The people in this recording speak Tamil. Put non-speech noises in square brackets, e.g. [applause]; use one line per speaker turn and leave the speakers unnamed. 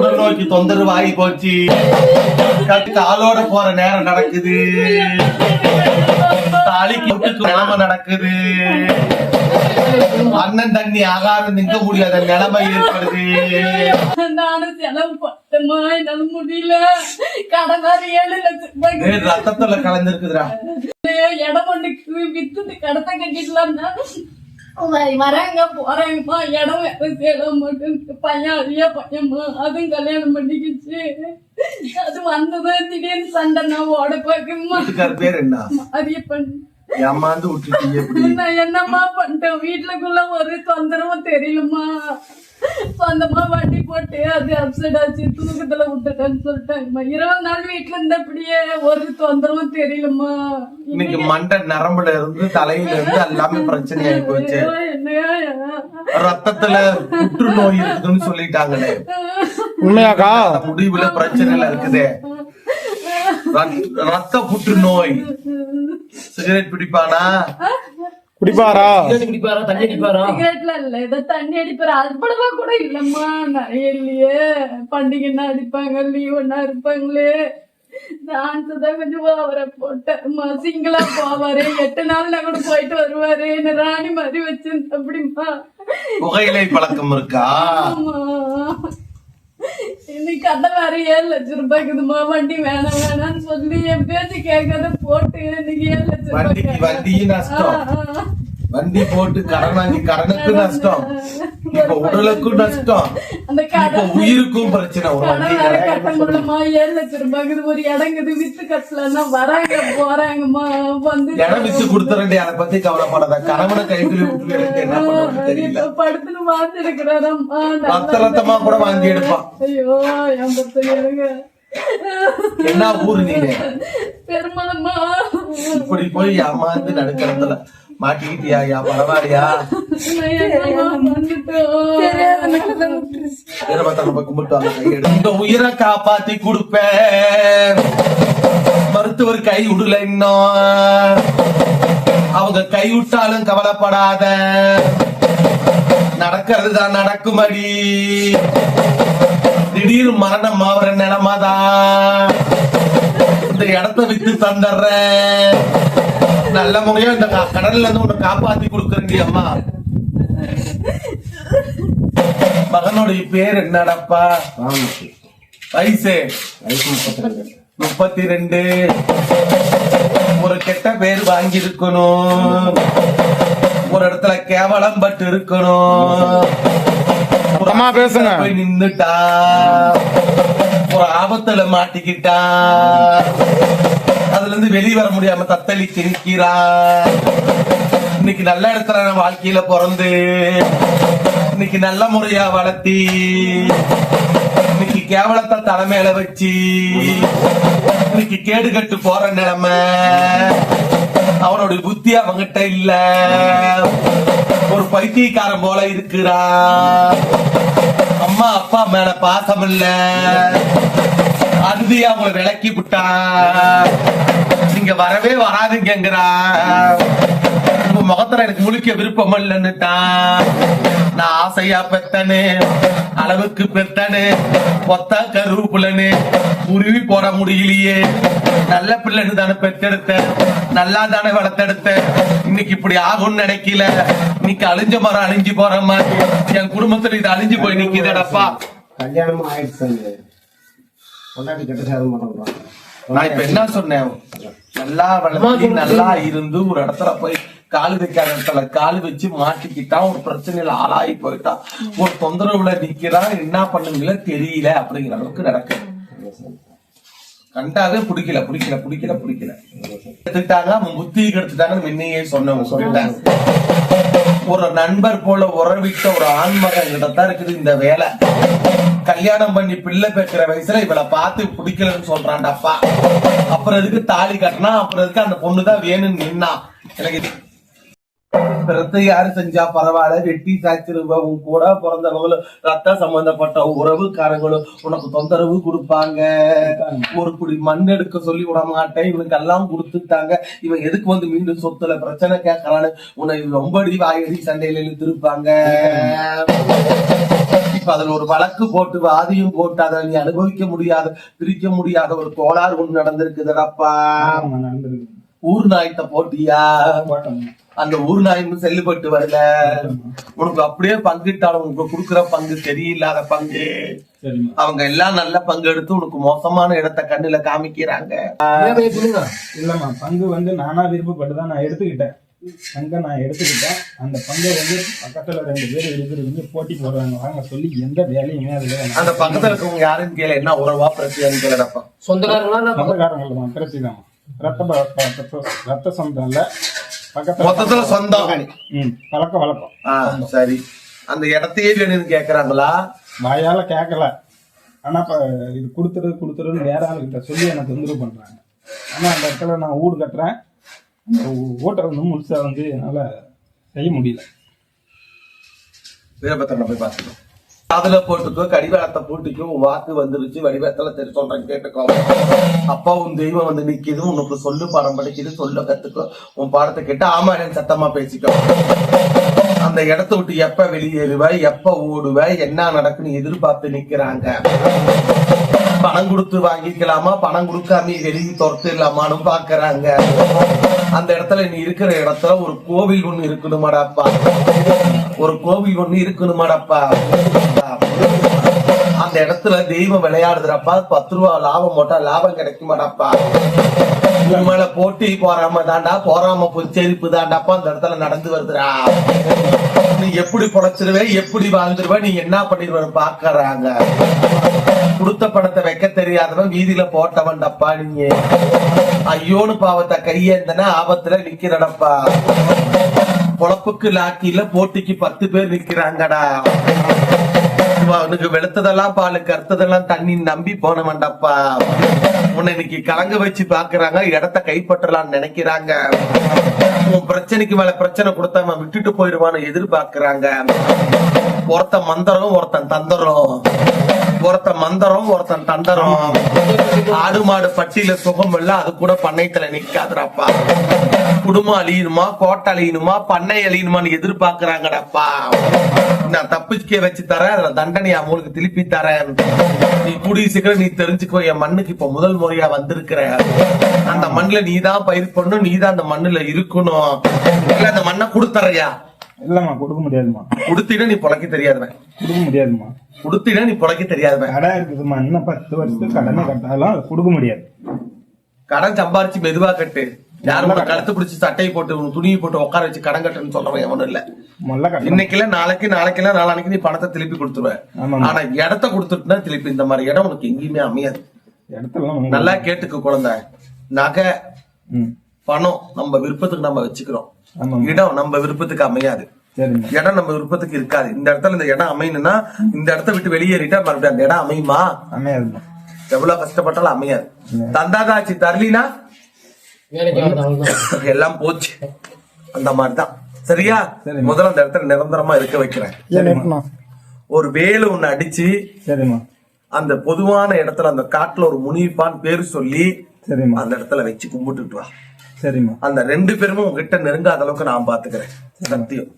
நோய்க்கு தொந்தரவு ஆகி போச்சு. கட்டு காலோட போற நேரம் நடக்குது. தாலிக்கு வீட்டுக்கு நிலைமை நடக்குது. அண்ணன் தண்ணி ஆகாரம் நிற்க முடியாத நிலைமை ஏற்படுது.
நானும் செலவு பட்டமா என்னால முடியல. கடனாரு ஏழு லட்சம்
ஏய், ரத்தத்துல கலந்துருக்குதுடா.
இடம் ஒண்ணுக்கு வித்து கடத்த கட்டிடலாம்னா வ- வராங்க போறாங்கம்மா இடம் வேற சேல மாட்டேன் பையன் அழியா பையன்மா அதுவும் கல்யாணம் பண்ணிக்கிச்சு. அது வந்தது திடீர்னு சண்டை நான் ஓட
வீட்டுக்கார பேர் என்ன?
அரிய பண்ணு
ஏமாந்து விட்டுட்டீங்க எப்படி?
நான் என்னம்மா பண்ணிட்டேன்? வீட்டுக்குள்ள ஒரு தொந்தரவும் தெரியலம்மா. சொந்தமா வண்டி போட்டு அது அப்செட் ஆச்சு. தூக்கத்துல விட்டுட்டேன்னு சொல்லிட்டாங்கம்மா இருபது நாள் வீட்டுல இருந்தபடியே ஒரு தொந்தரவும் தெரியலம்மா.
இன்னைக்கு மண்டை நரம்புல இருந்து தலையில இருந்து எல்லாமே பிரச்சனை ஆகி போச்சு. ரத்தத்துல புற்றுநோய் இருக்குதுன்னு சொல்லிட்டாங்களே.
உண்மையாக்கா?
அந்த முடிவுல பிரச்சனைல இருக்குதே. ரத்- ரத்த புற்றுநோய். சிகரெட் பிடிப்பானா?
குடிப்பாரா?
குடிப்பாரா? தண்ணி அடிப்பாரா?
சிகரெட்ல இல்ல. ஏதோ தண்ணி அடிப்பாரு. அவ்வளவா கூட இல்லம்மா. நிறைய இல்லையே. பண்டிகைன்னா அடிப்பாங்க? லீவுன்னா இருப்பாங்களே டான்ஸ் தான் கொஞ்சம் அவரை போட்டேன் சிங்கிளா போவாரு. எட்டு நாள்ல கூட போயிட்டு வருவாரு. என்ன ராணி மாதிரி வச்சிருந்த அப்படிமா
புகையிலை பழக்கம் இருக்கா?
இன்னைக்கு அந்த வேற ஏழு லட்சம் ரூபாய்க்குதுமா வண்டி வேணாம் வேணாம்னு சொல்லி என் பேச்சு கேட்காத போட்டு இன்னைக்கு ஏழு லட்சம் ரூபாய்
நஷ்டம். வண்டி போட்டு கடன் வாங்கி கடனுக்கு நஷ்டம் இப்ப உடலுக்கும் நஷ்டம்
அந்த
இப்ப உயிருக்கும் பிரச்சனை ஒரு
இடங்குது வித்து கட்டலன்னா வராங்க போறாங்கம்மா வந்து
இடம் வித்து கொடுத்துறேன் அதை பத்தி கவலைப்படாத கணவனை கைக்குள்ளி விட்டு எடுத்து என்ன பண்ணுறது தெரியல
படுத்துன்னு வாந்தி எடுக்கிறாரம்மா
ரத்த ரத்தமா கூட வாந்தி எடுப்பான்
ஐயோ என்
என்ன ஊரு நீங்க
பெருமளம்மா
இப்படி போய் ஏமாந்து நடுக்கிறதுல மாட்டிக்கிட்டியா? யா பரவாயில்லையா. இந்த உயிரை காப்பாத்தி கொடுப்பேன். மருத்துவர் கை விடல இன்னும். அவங்க கை விட்டாலும் கவலைப்படாத. நடக்கிறது தான் நடக்குமடி. திடீர் மரணம் ஆவற நிலமாதான் இந்த இடத்த வித்து தந்துடுறேன் நல்ல முறையா இந்த கடல்ல இருந்து உன்னை காப்பாத்தி கொடுக்குறேன்டி அம்மா. மகனுடைய பேர் என்னடப்பா? வயசு? முப்பத்தி ரெண்டு ஒரு கெட்ட பேர் வாங்கி இருக்கணும் ஒரு இடத்துல கேவலம் பட்டு இருக்கணும்.
அம்மா பேசுங்க.
போய் நின்னுட்டா. ஒரு ஆபத்துல மாட்டிக்கிட்டா. அதுல இருந்து வெளிய வர முடியாம தத்தளிச்சு நிக்கிறா இன்னைக்கு நல்ல இடத்துல நான் வாழ்க்கையில பிறந்து இன்னைக்கு நல்ல முறையா வளர்த்தி இன்னைக்கு கேவலத்தை தலைமையில வச்சு இன்னைக்கு கேடு கட்டு போற நிலைமை. அவனுடைய புத்தி அவங்கிட்ட இல்ல. ஒரு பைத்தியக்காரன் போல இருக்கிறா. அம்மா அப்பா மேல பாசம் இல்ல. அறுதி அவங்கள விளக்கி விட்டா. நீங்க வரவே வராதுங்கிறா உங்க முகத்துல எனக்கு முழிக்க விருப்பம் இல்லைன்னுட்டான் நான் ஆசையா பெத்தனு அளவுக்கு பெத்தனு ஒத்த கருவுப்புலன்னு உருவி போட முடியலையே. நல்ல பிள்ளைன்னு தானே பெற்றெடுத்தேன். நல்லா தானே வளர்த்தெடுத்த? இன்னைக்கு இப்படி ஆகும்னு நினைக்கல. இன்னைக்கு அழிஞ்ச மரம் அழிஞ்சு போற மாதிரி. என் குடும்பத்துல இது அழிஞ்சு போய் நிக்குதடப்பா.
கல்யாணமும் ஆயிடுச்சு பொண்டாட்டி கட்ட
நான் இப்ப என்ன சொன்னேன்? நல்லா வளர்த்தி நல்லா இருந்து ஒரு இடத்துல போய் காலு வைக்காத இடத்துல காலு வச்சு மாட்டிக்கிட்டான் ஒரு பிரச்சனையில ஆளாகி போயிட்டான் ஒரு தொந்தரவுல நிக்கிறான் என்ன பண்ணுங்கள தெரியல அப்படிங்கிற அளவுக்கு நடக்குது. கண்டாவே பிடிக்கல பிடிக்கல பிடிக்கல பிடிக்கல. எடுத்துட்டாங்க அவன் புத்தி கெடுத்துட்டாங்க முன்னையே சொன்னவங்க சொல்லிட்டாங்க. ஒரு நண்பர் போல உறவிட்ட ஒரு ஆண்மகன் கிட்ட தான் இருக்குது இந்த வேலை. கல்யாணம் பண்ணி பிள்ளை பெற்கிற வயசுல இவளை பார்த்து பிடிக்கலன்னு சொல்றான்டா அப்பா. அப்புறம் எதுக்கு தாலி கட்டினா அப்புறம் எதுக்கு அந்த பொண்ணுதான் வேணும்னு நின்னா? எனக்கு பிறத்தை யாரு செஞ்சா பரவாயில்ல? வெட்டி சாய்ச்சிருவங்க கூட பிறந்தவங்களும் ரத்த சம்பந்தப்பட்ட உறவுக்காரங்களும் உனக்கு தொந்தரவு கொடுப்பாங்க. ஒரு குடி மண் எடுக்க சொல்லி விட மாட்டேன். இவனுக்கு எல்லாம் கொடுத்துட்டாங்க. இவன் எதுக்கு வந்து மீண்டும் சொத்துல பிரச்சனை கேட்கறான்னு உன்னை ரொம்ப அடி வாயடி சண்டையில இழுத்திருப்பாங்க. இப்ப அதுல ஒரு வழக்கு போட்டு வாதியும் போட்டு அதை நீ அனுபவிக்க முடியாத பிரிக்க முடியாத ஒரு கோளாறு ஒண்ணு நடந்திருக்குதுடாப்பா
நடந்திருக்கு.
ஊர் நாய்த்த போட்டியா. அந்த ஊர் நாய் இன்னும் செல்லுபட்டு வரல. உனக்கு அப்படியே பங்கிட்டாலும் உனக்கு கொடுக்குற பங்கு சரியில்லாத பங்கு. அவங்க எல்லாம் நல்ல பங்கு எடுத்து உனக்கு மோசமான இடத்த கண்ணுல காமிக்கிறாங்க.
இல்லம்மா பங்கு வந்து நானா விருப்பப்பட்டு தான் நான் எடுத்துக்கிட்டேன். பங்கை நான் எடுத்துக்கிட்டேன். அந்த பங்கை வந்து பக்கத்துல ரெண்டு பேர் இருக்கிறது வந்து போட்டி போடுறாங்க. வாங்க சொல்லி எந்த வேலையுமே அதுல.
அந்த பக்கத்துல இருக்கவங்க யாருன்னு கேளு. என்ன உறவா பிரச்சனைன்னு கேளுடப்பா
சொந்தக்காரங்களா
சொந்தக்காரங்கள் பிரச்சனை தான் ரத்த ரத்த- சொந்தம் இல்ல பக்கத்துல
மொத்தத்துல சொந்தம்.
ம் பழக்க வழக்கம்.
ஆ, சரி. அந்த இடத்தையே வேணும்னு கேக்குறாங்களா?
வாயால கேட்கல ஆனா இப்ப இது கொடுத்துரு கொடுத்துருன்னு வேற ஆளுகிட்ட சொல்லி எனக்கு தொந்தரவு பண்றாங்க. ஆனா அந்த இடத்துல நான் ஊடு கட்டுறேன். அந்த ஓட்டை வந்து முழுசா வந்து என்னால செய்ய முடியல.
வீரபத்திரனை போய் பார்த்துக்கோ அதுல போட்டுக்கோ கடிவாளத்தை போட்டுக்கோ உன் வாக்கு வந்துருச்சு வடிவத்துல தெரி சொல்றேன் கேட்டுக்கோ. அப்பா உன் தெய்வம் வந்து நிக்குது உனக்கு சொல்லு பாடம் படிக்குது சொல்ல கத்துக்கோ. உன் பாடத்தை கேட்டு ஆமா என் சத்தமா பேசிக்கோ. அந்த இடத்த விட்டு எப்ப வெளியேறுவ எப்ப ஓடுவ என்ன நடக்குன்னு எதிர்பார்த்து நிக்கிறாங்க. பணம் கொடுத்து வாங்கிக்கலாமா? பணம் கொடுக்காம வெளியே துரத்திடலாமான்னு பாக்குறாங்க. அந்த இடத்துல நீ இருக்கிற இடத்துல ஒரு கோவில் ஒண்ணு இருக்கணுமாடாப்பா ஒரு கோவில் ஒண்ணு இருக்கணுமாடாப்பா அந்த இடத்துல தெய்வம் விளையாடுதுறப்பா பத்து ரூபா லாபம் போட்டா லாபம் கிடைக்குமாடாப்பா. உன் மேல போட்டி போறாம தாண்டா போறாம பொச்சரிப்பு தாண்டாப்பா அந்த இடத்துல நடந்து வருதுடா. நீ எப்படி பொழைச்சிருவே எப்படி வாழ்ந்துருவ நீ என்ன பண்ணிடுவ பாக்குறாங்க. கொடுத்த பணத்தை வைக்க தெரியாதவன் வீதியில போட்டவன்டப்பா நீங்க ஐயோனு பாவத்தை கையேந்தன ஆபத்துல நிக்கிறடப்பா. பொழப்புக்கு லாக்கியில போட்டிக்கு பத்து பேர் நிக்கிறாங்கடா. உனக்கு வெளுத்ததெல்லாம் பாலு கருத்ததெல்லாம் தண்ணி நம்பி போனவன்டப்பா. உன்னை இன்னைக்கு கலங்க வச்சு பாக்குறாங்க இடத்த கைப்பற்றலாம்னு நினைக்கிறாங்க. உன் பிரச்சனைக்கு மேல பிரச்சனை கொடுத்தாம விட்டுட்டு போயிடுவான்னு எதிர்பார்க்கிறாங்க. ஒருத்தன் மந்திரம் ஒருத்தன் தந்தரம். ஒருத்தன் மந்திரம் ஒருத்தன் தந்தரம். ஆடு மாடு பட்டியல சுகம் இல்ல அது கூட பண்ணைத்துல நிக்காதுடாப்பா. குடும்பம் அழியணுமா கோட்டை அழியணுமா பண்ணை அழியணுமான்னு எதிர்பார்க்கறாங்கடாப்பா. நான் தப்பிச்சுக்க வச்சு தரேன் அதுல தண்டனை அவங்களுக்கு திருப்பி தரேன். நீ கூடிய சீக்கிரம் நீ தெரிஞ்சுக்கோ என் மண்ணுக்கு இப்ப முதல் முறையா வந்திருக்கிற. அந்த மண்ணுல நீ தான் பயிர் பண்ணணும் நீ தான் அந்த மண்ணுல இருக்கணும். இல்ல அந்த மண்ணை கொடுத்தறையா?
இல்லம்மா கொடுக்க முடியாதும்மா.
கொடுத்தீங்கன்னா நீ பொழைக்க தெரியாதவன்
கொடுக்க முடியாதும்மா.
கொடுத்தீங்கன்னா நீ பொழைக்க தெரியாதவன்
கடை இருக்குதும்மா. இன்னும் பத்து வருஷத்துக்கு கடனை கட்டாலும் அது கொடுக்க முடியாது.
கடன் சம்பாரிச்சு மெதுவா கட்டு. யாரும் கழுத்து பிடிச்சி சட்டையை போட்டு துணியை போட்டு உட்கார வச்சு கடன் கட்டுன்னு சொல்றவன் எவனும் இல்ல.
முதல்ல கட்டணும்.
இன்னைக்குல நாளைக்கு நாளைக்குல நாளானைக்கு நீ பணத்தை திருப்பி கொடுத்துருவ.
ஆமாம்மா.
ஆனா இடத்த கொடுத்துட்டுனா திருப்பி இந்த மாதிரி இடம் உனக்கு எங்கேயுமே அமையாது. நல்லா கேட்டுக்க குழந்தை. நகை பணம் நம்ம விருப்பத்துக்கு நம்ம வச்சுக்கிறோம். இடம் நம்ம விருப்பத்துக்கு அமையாது. இடம் நம்ம விருப்பத்துக்கு இருக்காது. இந்த இடத்துல இந்த இடம் அமையணும்னா இந்த இடத்த விட்டு வெளியேறிட்டா மறுபடியும் அந்த இடம் அமையுமா?
அமையாதும்மா
எவ்வளவு கஷ்டப்பட்டாலும் அமையாது. தந்தாதாச்சு தரலினா? [laughs] எல்லாம் போச்சு. அந்த மாதிரிதான். சரியா. முதல்ல அந்த இடத்துல நிரந்தரமா இருக்க வைக்கிறேன். ஒரு வேலு ஒண்ணு அடிச்சு அந்த பொதுவான இடத்துல அந்த காட்டுல ஒரு முனிப்பான் பேரு சொல்லி அந்த இடத்துல வச்சு கும்பிட்டுட்டு வா.
சரிம்மா.
அந்த ரெண்டு பேருமே உங்ககிட்ட நெருங்காத அளவுக்கு நான் பாத்துக்கிறேன். சத்தியம்.